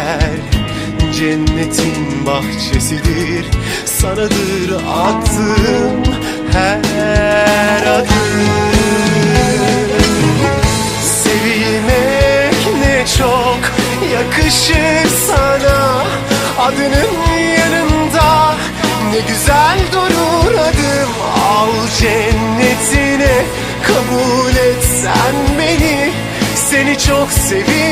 yer. Cennetin bahçesidir Sanadır attığım her adım. Sevilmek ne çok yakışır sana. Adının yanında ne güzel durur adım. Al cennetine kabul et sen beni. Seni çok seviyorum